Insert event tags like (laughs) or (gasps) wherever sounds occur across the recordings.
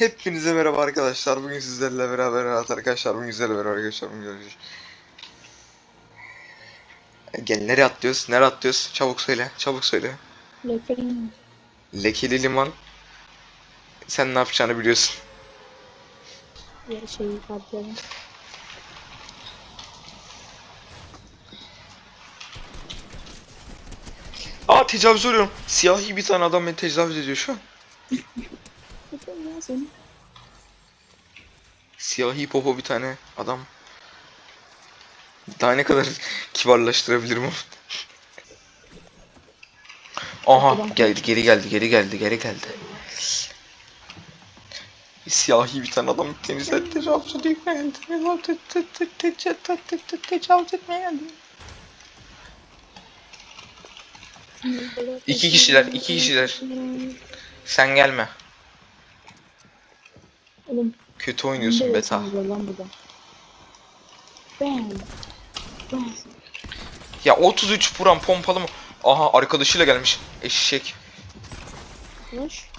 Hepinize merhaba arkadaşlar. Bugün sizlerle beraber evet arkadaşlar. Bugün sizlerle beraber arkadaşlar. Bugün görüşürüz. Gel nereye atlıyoruz? Nereye atlıyoruz? Çabuk söyle. Çabuk söyle. Lekeleyin. Lekeli liman. Sen ne yapacağını biliyorsun. Ya şeyi patlayalım. Aa tecavüz oluyorum. Siyahi bir tane adam beni tecavüz ediyor şu an. (laughs) Seni. Siyahi popo bir tane adam. Daha ne kadar (laughs) kibarlaştırabilirim onu. Aha geldi geri geldi geri geldi geri geldi. Siyahi bir tane adam temizledi tecavüz ediyor geldi. Tecavüz etmeye geldi. İki kişiler, iki kişiler. Sen gelme. Oğlum. Kötü oynuyorsun beta. Lan burada. Bam. Bam. Ya 33 vuran pompalı mı? Aha arkadaşıyla gelmiş. Eşek. Flash.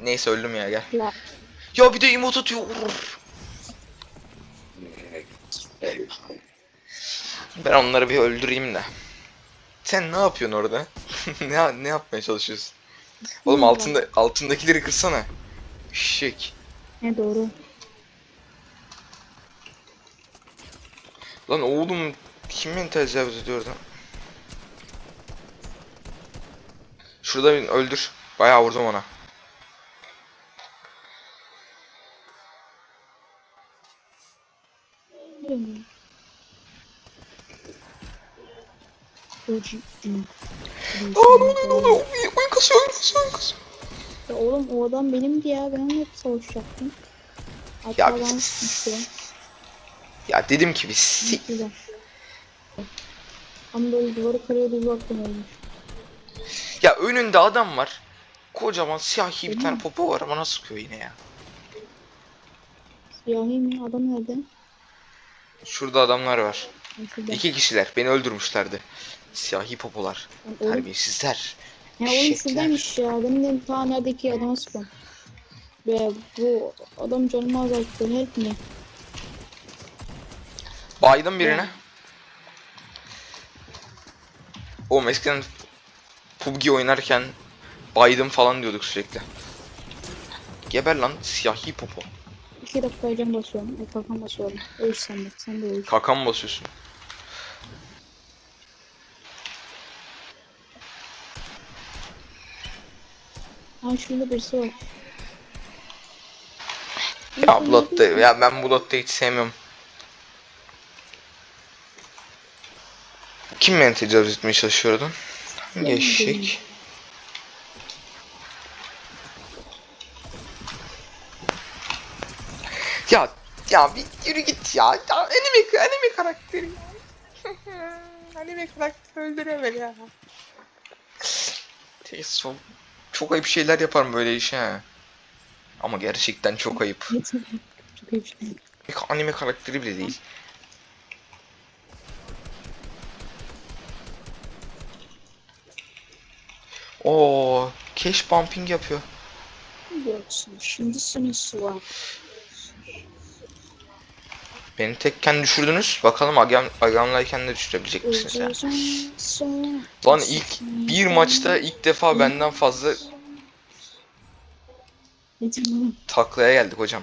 Neyse öldüm ya gel. La. Ya bir de emote atıyor. Ben onları bir öldüreyim de. Sen ne yapıyorsun orada? (laughs) ne ne yapmaya çalışıyorsun? Oğlum altında altındakileri kırsana. Eşek. Ne doğru. Lan oğlum kim beni tecavüz ediyor oradan? Şurada bir öldür. Bayağı vurdum ona. Aa ne oluyor ne oluyor? Oyun kasıyor oyun kasıyor oyun kasıyor. Ya oğlum o adam benimdi ya. Ben onunla savaşacaktım. Hatta Ya ben biz-. Ya dedim ki bir sik. Güzel. Ama böyle duvarı kırıyordu uzaktan ölmüş. Ya önünde adam var. Kocaman siyahi bir Değil tane mi? popo var ama nasıl sıkıyor yine ya. Siyahi mi? Adam nerede? Şurada adamlar var. Şurada. İki kişiler beni öldürmüşlerdi. Siyahi popolar. Terbiyesizler. Ya oğlum şuradaymış ya. Benim de ta neredeki adama sıkıyorum. Ve bu adam canımı azalttı. Help me. Baydım birine. Oğlum eskiden PUBG oynarken baydım falan diyorduk sürekli. Geber lan siyahi popo. İki dakika can basıyorum. E, kalkan basıyorum. Öl sen de. Sen de öl. Kakan basıyorsun? Ha şurada birisi var. Ya Blood'da ya ben Blood'da hiç sevmiyorum. Kim beni tecavüz etmeye çalışıyordu? Değil. Ya ya bir yürü git ya. ya anime anime karakteri ya. (laughs) anime karakteri öldüremedi ya. Teyze çok, çok ayıp şeyler yaparım böyle iş ha. Ama gerçekten çok ayıp. (laughs) Çok bir şey. Anime karakteri bile değil. Oo, cash pumping yapıyor. Yoksun. Şimdi seni sular. Beni tekken düşürdünüz. Bakalım agam, agamlayken de düşürebilecek misiniz ya? Öleceğim sonra. Lan ilk bir maçta ilk defa benden fazla taklaya geldik hocam.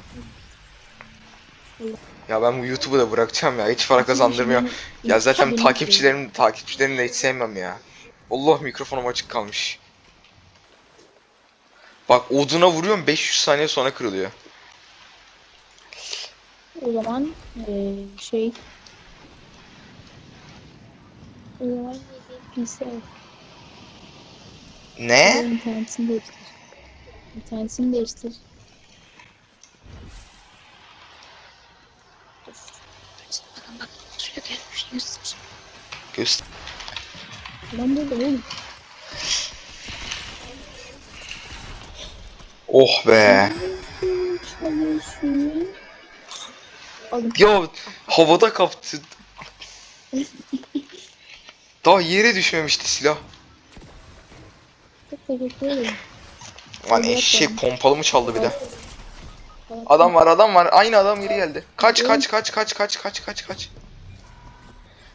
Ya ben bu YouTube'u da bırakacağım ya. Hiç para kazandırmıyor. Ya zaten takipçilerim takipçilerini de hiç sevmem ya. Allah mikrofonum açık kalmış. Bak oduna vuruyorum 500 saniye sonra kırılıyor. O zaman eee şey o zaman PC. Ne? İnternetini değiştir. İnternetini değiştir. Göster. Lan burada oğlum. Oh be. Ya havada kaptı. Daha yere düşmemişti silah. Çok teşekkür ederim. Lan eşek pompalı mı çaldı bir de? Adam var adam var. Aynı adam geri geldi. Kaç kaç kaç kaç kaç kaç kaç kaç.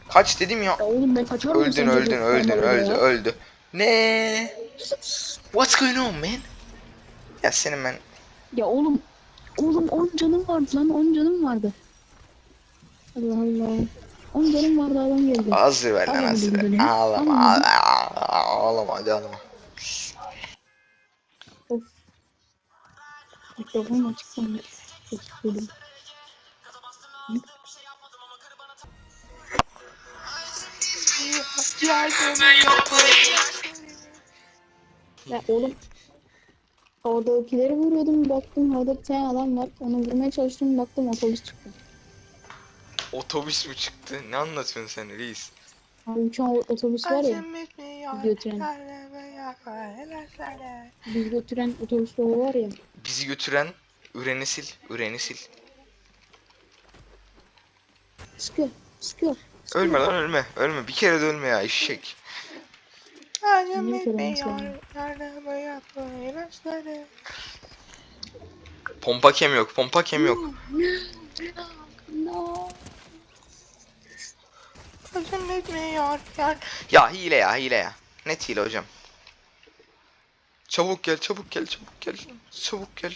Kaç dedim ya. Oğlum ben Öldün öldün öldün öldü öldü. Ne? What's going on man? Ya senin ben Ya oğlum. Oğlum 10 canım vardı lan 10 canım vardı. Allah Allah. 10 canım vardı adam geldi. hazır ver lan dedim ver. Ağlama ağlama ağlama ağlama. Of. Mikrofon açık sandım. Çok sıkıldım. Ya oğlum. Havadakileri vuruyordum baktım havada bir tane adam var. Onu vurmaya çalıştım baktım otobüs çıktı. Otobüs mü çıktı? Ne anlatıyorsun sen reis? Abi uçan otobüs var ya. götüren. Biz götüren otobüs yolu var ya. Bizi götüren üreni sil, üreni sil. Sıkıyor. Sıkıyor. Ölme lan ölme, ölme. Bir kere de ölme ya eşek. Pompa kem yok, pompa kem yok. (laughs) No. Ya hile ya, hile ya. Net hile hocam. Çabuk gel, çabuk gel, çabuk gel. Çabuk gel.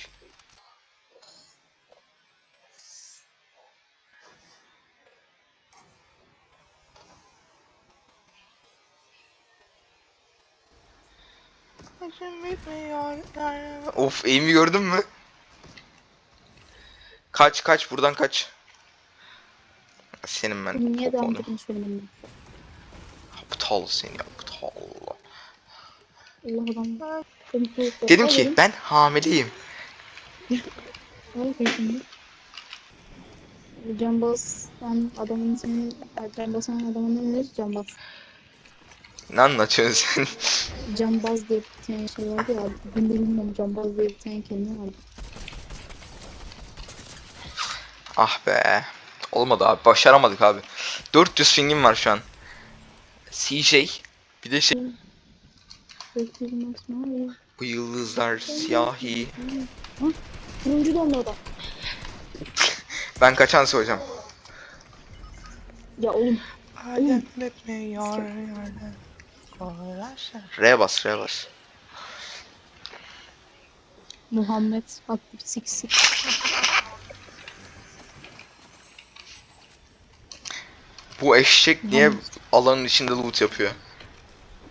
Of, aim'i gördün mü? Kaç kaç buradan kaç. Senin ben niye ettiğini söyledim Aptal seni aptal. Allah adam. Dedim ki ben hamileyim. (laughs) bakayım şimdi. Adamın ismini, Cambaz'ın adamın ne Cambaz. Ne anlatıyorsun sen? (laughs) Cambaz diye bir tane şey vardı ya, ben de bilmiyorum Cambaz diye bir tane kelime vardı. ah be. Olmadı abi başaramadık abi. 400 pingim var şu an. CJ bir de şey. Bu yıldızlar siyahi. Turuncu da onlarda. ben kaçan söyleyeceğim. Ya oğlum. R bas R bas. Muhammed 66. Bu eşek niye alanın içinde loot yapıyor?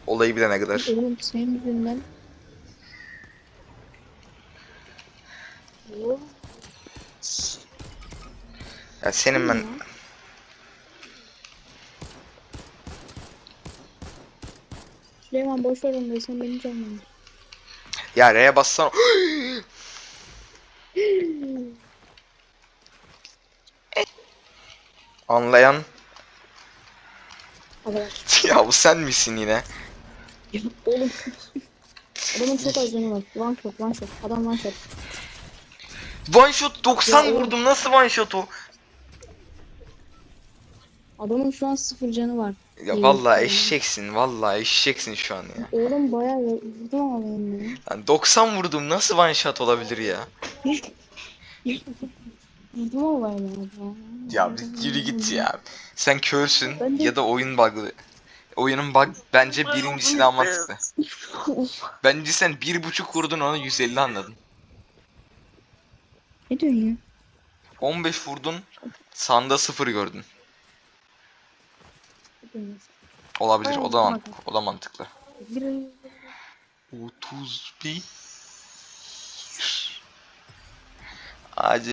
Olayı bilene kadar. Oğlum senin yüzünden. Ya senin ben Süleyman boş ver onları sen beni canlandır. ya R'ye bassan (gasps) (gasps) Anlayan. (laughs) ya bu sen misin yine? Oğlum. Adamın çok az canı var. One shot, one shot. Adam one shot. One shot 90 Ya oğlum. vurdum nasıl one shot o? Adamın şu an sıfır canı var. Ya İyi, vallahi eşeksin vallahi eşeksin şu an ya. Oğlum bayağı vurdum ama benim ya. Yani 90 vurdum nasıl one shot olabilir ya? (laughs) Ama benim ya. Ya bir yürü git ya. Sen körsün Ben de- ya da oyun bug'lı. Oyunun bug bence birincisi daha mantıklı. Bence sen bir buçuk vurdun onu 150 anladın. ne diyorsun ya? 15 vurdun sanda 0 gördün. Olabilir o da man- o da mantıklı. ya? 31 Acil